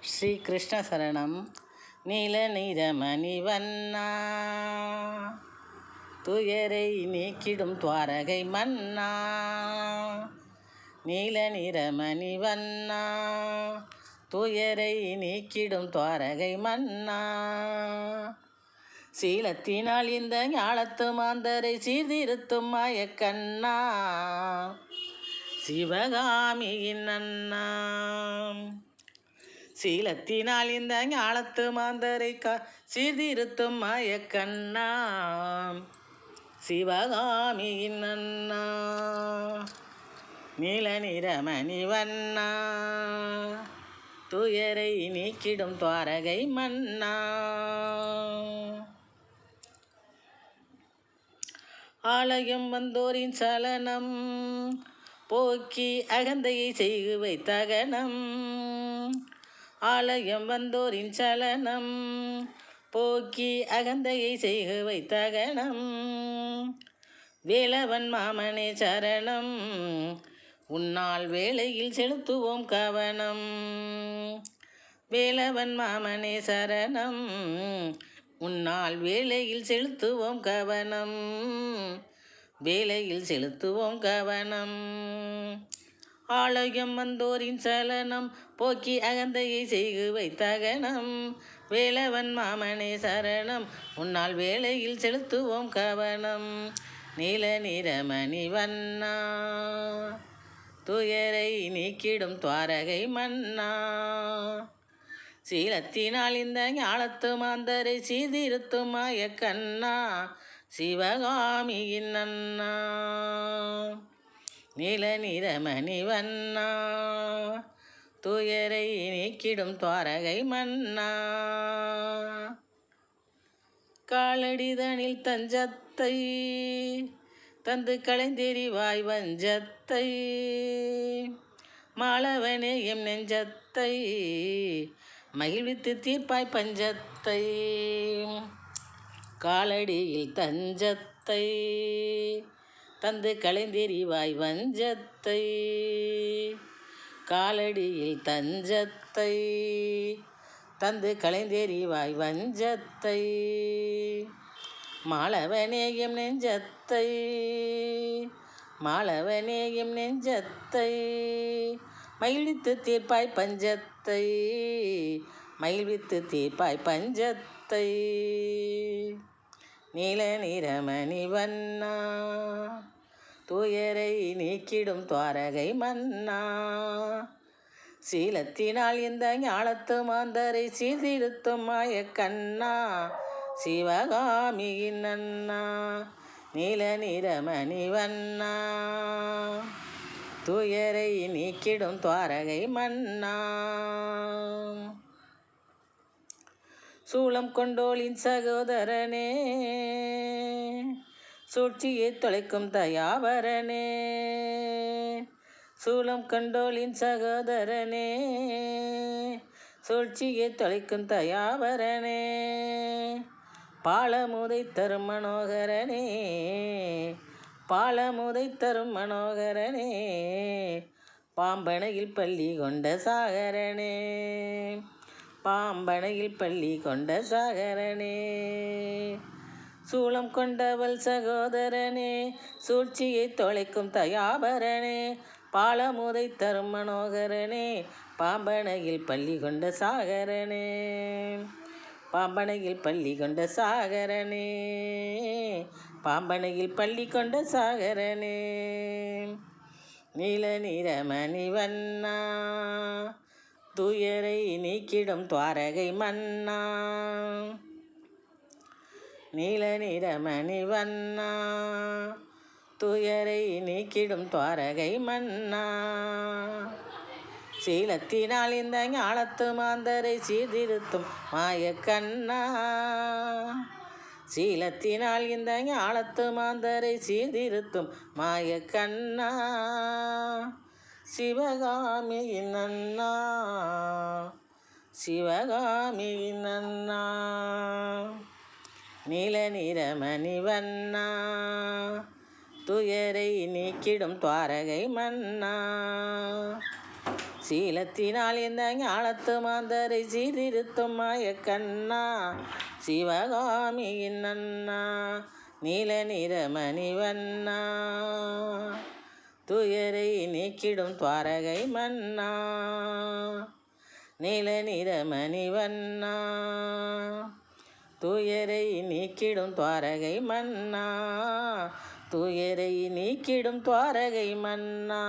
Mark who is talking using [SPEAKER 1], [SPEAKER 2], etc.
[SPEAKER 1] ஸ்ரீ கிருஷ்ண சரணம் நீல நிறமணி வண்ணா துயரை நீக்கிடும் துவாரகை மன்னா. நீல நிறமணி வண்ணா துயரை நீக்கிடும் துவாரகை மன்னா. சீலத்தினால் இந்த ஞாலத்து மாந்தரை சீர்திருத்தும் மாயக்கண்ணா. சிவகாமியின் அண்ணா. சீலத்தினால் இந்த ஞாலத்து மாந்தரை கா சீர்திருத்தும் மாயக்கண்ணா. சிவகாமியின் அண்ணா. நீல நிறமணி வண்ணா துயரை நீக்கிடும் துவாரகை மன்னா. ஆலயம் வந்தோரின் சலனம் போக்கி அகந்தையை செய்து வைத்தகனம். ஆலயம் வந்தோரின் சலனம். போக்கி அகந்தையை செய்க வைத்தகனம் வேலவன் மாமனே சரணம். உன்னால் வேளையில் செலுத்துவோம் கவனம். வேலவன் மாமனே சரணம். உன்னால் வேலையில் செலுத்துவோம் கவனம். வேலையில் செலுத்துவோம் கவனம். ஆலயம் வந்தோரின் சலனம் போக்கி அகந்தையை செய்கு வைத்தகனம். வேலவன் மாமனே சரணம் உன்னால் வேலையில் செலுத்துவோம் கவனம். நீல நிறமணி வண்ணா துயரை நீக்கிடும் துவாரகை மன்னா. சீலத்தினால் இந்த ஞாலத்து மாந்தரை சீதிருத்தும் மாய கண்ணா சிவகாமியின் அண்ணா. நீல நிறமணி வண்ணா துயரை நீக்கிடும் துவாரகை மன்னா. காலடிதனில் தஞ்சத்தை தந்து களைந்தெறிவாய் வஞ்சத்தை. மாளவனே எம் நெஞ்சத்தை மகிழ்வித்து தீர்ப்பாய் பஞ்சத்தை. காலடியில் தஞ்சத்தை தந்து களைந்தெறிவாய் வஞ்சத்தை. காலடியில் தஞ்சத்தை. தந்து களைந்தெறிவாய் வஞ்சத்தை. மாளவனேயம் நெஞ்சத்தை. மாளவனேயம் நெஞ்சத்தை. மகிழ்வித்து தீர்ப்பாய் பஞ்சத்தை. மயில்வித்து தீர்ப்பாய் பஞ்சத்தை. நீல நிறமணி வண்ணா. துயரை நீக்கிடும் துவாரகை மன்னா. சீலத்தினால் இந்த ஞாலத்து மாந்தரை சீர்திருத்தும் மாய கண்ணா. சிவகாமியின் அண்ணா. நீல நிறமணி வண்ணா. துயரை நீக்கிடும் துவாரகை மன்னா. சூளம் கொண்டோளின் சகோதரனே. சூழ்ச்சியை தொலைக்கும் தயாவரனே. சூளம் கண்டோளின் சகோதரனே. சூழ்ச்சியை தொலைக்கும் தயாவரனே. பாலமுதை தரும் மனோகரனே. பாலமுதை தரும் மனோகரனே. பாம்பனையில் பள்ளி கொண்ட சாகரனே. பாம்பனையில் பள்ளி கொண்ட சாகரனே. சூளம் கொண்டவள் சகோதரனே சூழ்ச்சியை தொலைக்கும் தயாபரனே. பாலமுதை தரும் மனோகரனே பாம்பனையில் பள்ளி கொண்ட சாகரனே. பாம்பனையில் பள்ளி கொண்ட சாகரனே பாம்பனையில் பள்ளி கொண்ட சாகரனே. நீல நிறமணி வண்ணா துயரை நீக்கிடும் துவாரகை மன்னா. நீல நிறமணி வண்ணா. துயரை நீக்கிடும் துவாரகை மன்னா. சீலத்தினால் இந்த ஞாலத்து மாந்தரை சீர்திருத்தும் மாயக்கண்ணா சீலத்தினால் இந்த ஞாலத்து மாந்தரை சீர்திருத்தும் மாயக்கண்ணா சிவகாமியின் அண்ணா. சிவகாமியின் அண்ணா. நீல நிறமணி வண்ணா. துயரை நீக்கிடும் துவாரகை மன்னா. சீலத்தினால் இந்த ஞாலத்து மாந்தரை சீர்திருத்தும் மாயக்கண்ணா. சிவகாமியின் அண்ணா. நீல நிறமணிவண்ணா துயரை நீக்கிடும் துவாரகை மன்னா. நீல நிறமணிவண்ணா துயரை நீக்கிடும் துவாரகை மன்னா. துயரை நீக்கிடும் துவாரகை மன்னா.